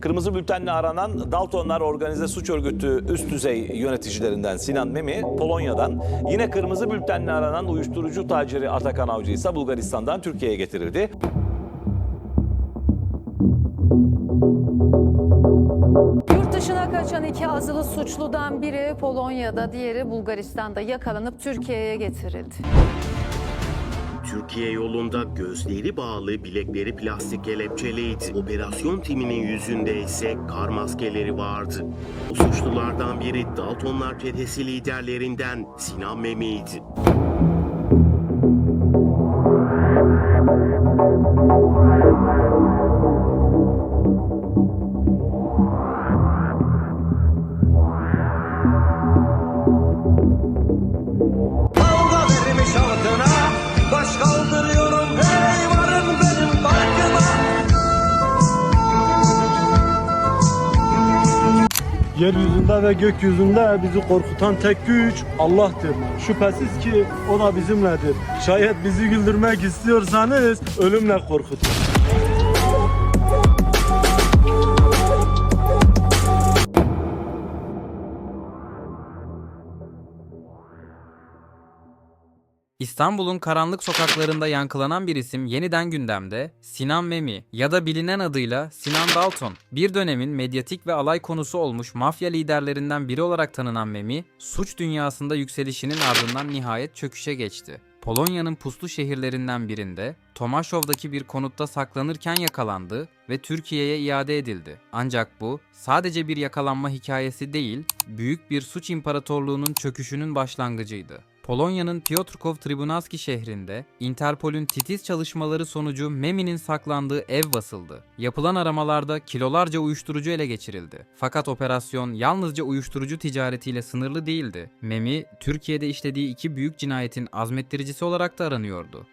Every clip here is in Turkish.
Kırmızı bültenle aranan Daltonlar Organize Suç Örgütü üst düzey yöneticilerinden Sinan Memi Polonya'dan, yine kırmızı bültenle aranan uyuşturucu taciri Atakan Avcı ise Bulgaristan'dan Türkiye'ye getirildi. Kaçan iki azılı suçludan biri Polonya'da, diğeri Bulgaristan'da yakalanıp Türkiye'ye getirildi. Türkiye yolunda gözleri bağlı, bilekleri plastik kelepçeliydi. Operasyon timinin yüzünde ise kar maskeleri vardı. Bu suçlulardan biri Daltonlar çetesi liderlerinden Sinan Memi'ydi. Yeryüzünde ve gökyüzünde bizi korkutan tek güç Allah'tır. Şüphesiz ki o da bizimledir. Şayet bizi güldürmek istiyorsanız ölümle korkutun. İstanbul'un karanlık sokaklarında yankılanan bir isim yeniden gündemde Sinan Memi ya da bilinen adıyla Sinan Dalton. Bir dönemin medyatik ve alay konusu olmuş mafya liderlerinden biri olarak tanınan Memi, suç dünyasında yükselişinin ardından nihayet çöküşe geçti. Polonya'nın puslu şehirlerinden birinde Tomaşov'daki bir konutta saklanırken yakalandı ve Türkiye'ye iade edildi. Ancak bu sadece bir yakalanma hikayesi değil, büyük bir suç imparatorluğunun çöküşünün başlangıcıydı. Polonya'nın Piotrków Trybunalski şehrinde Interpol'ün titiz çalışmaları sonucu Memi'nin saklandığı ev basıldı. Yapılan aramalarda kilolarca uyuşturucu ele geçirildi. Fakat operasyon yalnızca uyuşturucu ticaretiyle sınırlı değildi. Memi, Türkiye'de işlediği iki büyük cinayetin azmettiricisi olarak da aranıyordu.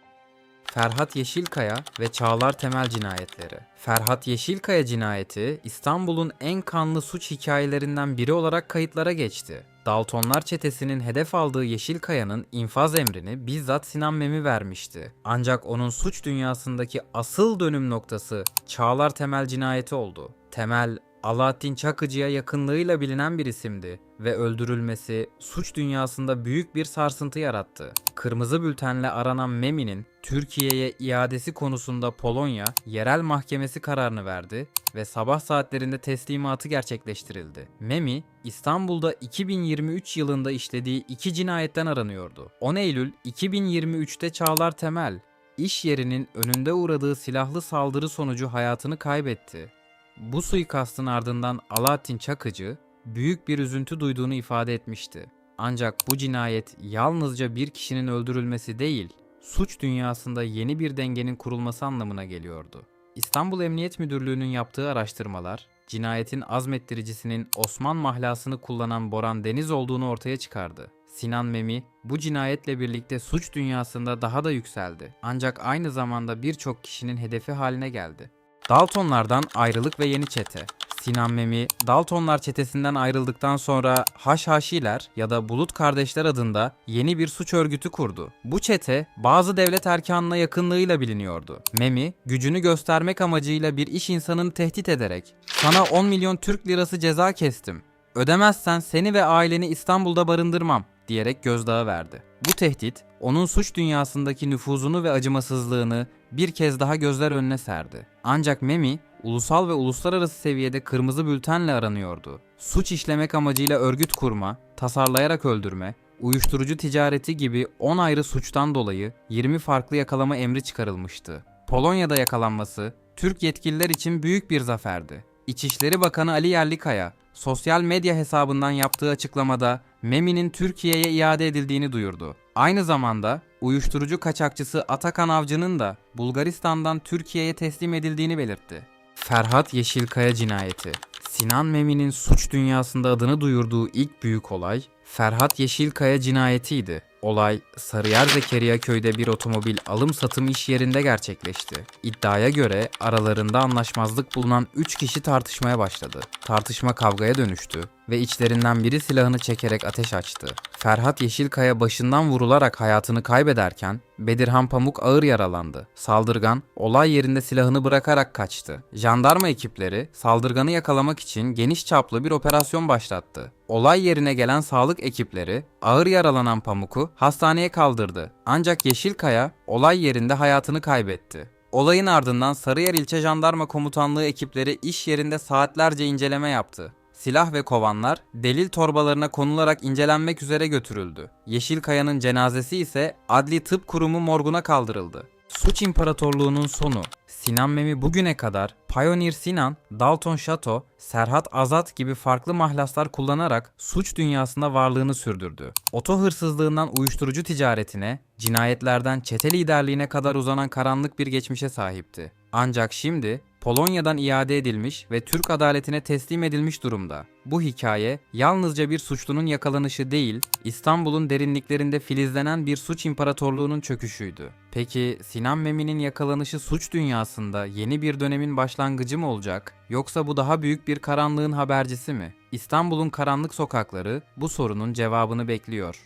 Ferhat Yeşilkaya ve Çağlar Temel cinayetleri. Ferhat Yeşilkaya cinayeti İstanbul'un en kanlı suç hikayelerinden biri olarak kayıtlara geçti. Daltonlar çetesinin hedef aldığı Yeşilkaya'nın infaz emrini bizzat Sinan Memi vermişti. Ancak onun suç dünyasındaki asıl dönüm noktası Çağlar Temel cinayeti oldu. Temel Alaaddin Çakıcı'ya yakınlığıyla bilinen bir isimdi ve öldürülmesi suç dünyasında büyük bir sarsıntı yarattı. Kırmızı bültenle aranan Memi'nin Türkiye'ye iadesi konusunda Polonya yerel mahkemesi kararını verdi ve sabah saatlerinde teslimatı gerçekleştirildi. Memi, İstanbul'da 2023 yılında işlediği iki cinayetten aranıyordu. 10 Eylül 2023'te Çağlar Temel, iş yerinin önünde uğradığı silahlı saldırı sonucu hayatını kaybetti. Bu suikastın ardından Alaaddin Çakıcı büyük bir üzüntü duyduğunu ifade etmişti. Ancak bu cinayet yalnızca bir kişinin öldürülmesi değil, suç dünyasında yeni bir dengenin kurulması anlamına geliyordu. İstanbul Emniyet Müdürlüğü'nün yaptığı araştırmalar, cinayetin azmettiricisinin Osman mahlasını kullanan Boran Deniz olduğunu ortaya çıkardı. Sinan Memi bu cinayetle birlikte suç dünyasında daha da yükseldi. Ancak aynı zamanda birçok kişinin hedefi haline geldi. Daltonlardan ayrılık ve yeni çete. Sinan Memi, Daltonlar çetesinden ayrıldıktan sonra Haşhaşiler ya da Bulut Kardeşler adında yeni bir suç örgütü kurdu. Bu çete bazı devlet erkanına yakınlığıyla biliniyordu. Memi, gücünü göstermek amacıyla bir iş insanını tehdit ederek "Sana 10 milyon Türk lirası ceza kestim. Ödemezsen seni ve aileni İstanbul'da barındırmam." Diyerek gözdağı verdi. Bu tehdit onun suç dünyasındaki nüfuzunu ve acımasızlığını bir kez daha gözler önüne serdi. Ancak Memi ulusal ve uluslararası seviyede kırmızı bültenle aranıyordu. Suç işlemek amacıyla örgüt kurma, tasarlayarak öldürme, uyuşturucu ticareti gibi 10 ayrı suçtan dolayı 20 farklı yakalama emri çıkarılmıştı. Polonya'da yakalanması Türk yetkililer için büyük bir zaferdi. İçişleri Bakanı Ali Yerlikaya sosyal medya hesabından yaptığı açıklamada Memi'nin Türkiye'ye iade edildiğini duyurdu. Aynı zamanda uyuşturucu kaçakçısı Atakan Avcı'nın da Bulgaristan'dan Türkiye'ye teslim edildiğini belirtti. Ferhat Yeşilkaya cinayeti. Sinan Memi'nin suç dünyasında adını duyurduğu ilk büyük olay Ferhat Yeşilkaya cinayetiydi. Olay Sarıyer Zekeriya köyde bir otomobil alım satım iş yerinde gerçekleşti. İddiaya göre aralarında anlaşmazlık bulunan 3 kişi tartışmaya başladı. Tartışma kavgaya dönüştü ve içlerinden biri silahını çekerek ateş açtı. Ferhat Yeşilkaya başından vurularak hayatını kaybederken Bedirhan Pamuk ağır yaralandı. Saldırgan olay yerinde silahını bırakarak kaçtı. Jandarma ekipleri saldırganı yakalamak için geniş çaplı bir operasyon başlattı. Olay yerine gelen sağlık ekipleri ağır yaralanan Pamuk'u hastaneye kaldırdı. Ancak Yeşilkaya olay yerinde hayatını kaybetti. Olayın ardından Sarıyer İlçe Jandarma Komutanlığı ekipleri iş yerinde saatlerce inceleme yaptı. Silah ve kovanlar delil torbalarına konularak incelenmek üzere götürüldü. Yeşilkaya'nın cenazesi ise Adli Tıp Kurumu morguna kaldırıldı. Suç İmparatorluğu'nun sonu. Sinan Memi bugüne kadar Pioneer Sinan, Dalton Şato, Serhat Azat gibi farklı mahlaslar kullanarak suç dünyasında varlığını sürdürdü. Oto hırsızlığından uyuşturucu ticaretine, cinayetlerden çete liderliğine kadar uzanan karanlık bir geçmişe sahipti. Ancak şimdi Polonya'dan iade edilmiş ve Türk adaletine teslim edilmiş durumda. Bu hikaye yalnızca bir suçlunun yakalanışı değil, İstanbul'un derinliklerinde filizlenen bir suç imparatorluğunun çöküşüydü. Peki Sinan Memi'nin yakalanışı suç dünyasında yeni bir dönemin başlangıcı mı olacak? Yoksa bu daha büyük bir karanlığın habercisi mi? İstanbul'un karanlık sokakları bu sorunun cevabını bekliyor.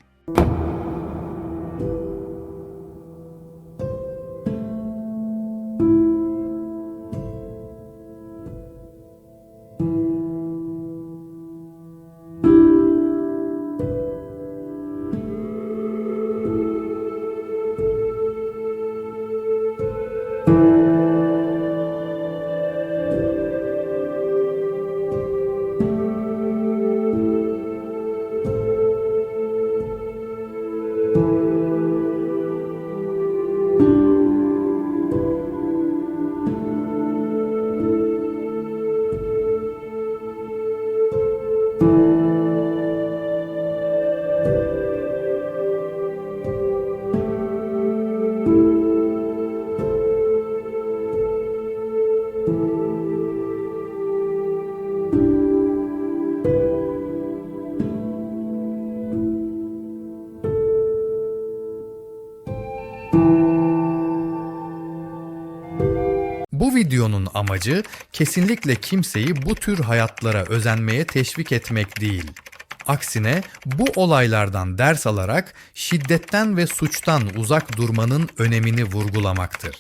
Bu videonun amacı kesinlikle kimseyi bu tür hayatlara özenmeye teşvik etmek değil. Aksine bu olaylardan ders alarak şiddetten ve suçtan uzak durmanın önemini vurgulamaktır.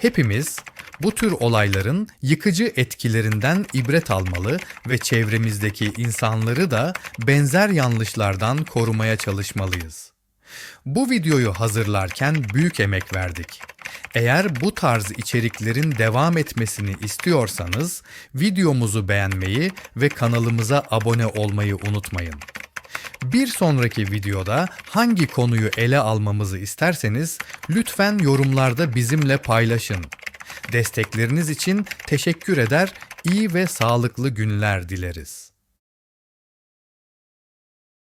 Hepimiz bu tür olayların yıkıcı etkilerinden ibret almalı ve çevremizdeki insanları da benzer yanlışlardan korumaya çalışmalıyız. Bu videoyu hazırlarken büyük emek verdik. Eğer bu tarz içeriklerin devam etmesini istiyorsanız videomuzu beğenmeyi ve kanalımıza abone olmayı unutmayın. Bir sonraki videoda hangi konuyu ele almamızı isterseniz lütfen yorumlarda bizimle paylaşın. Destekleriniz için teşekkür eder, iyi ve sağlıklı günler dileriz.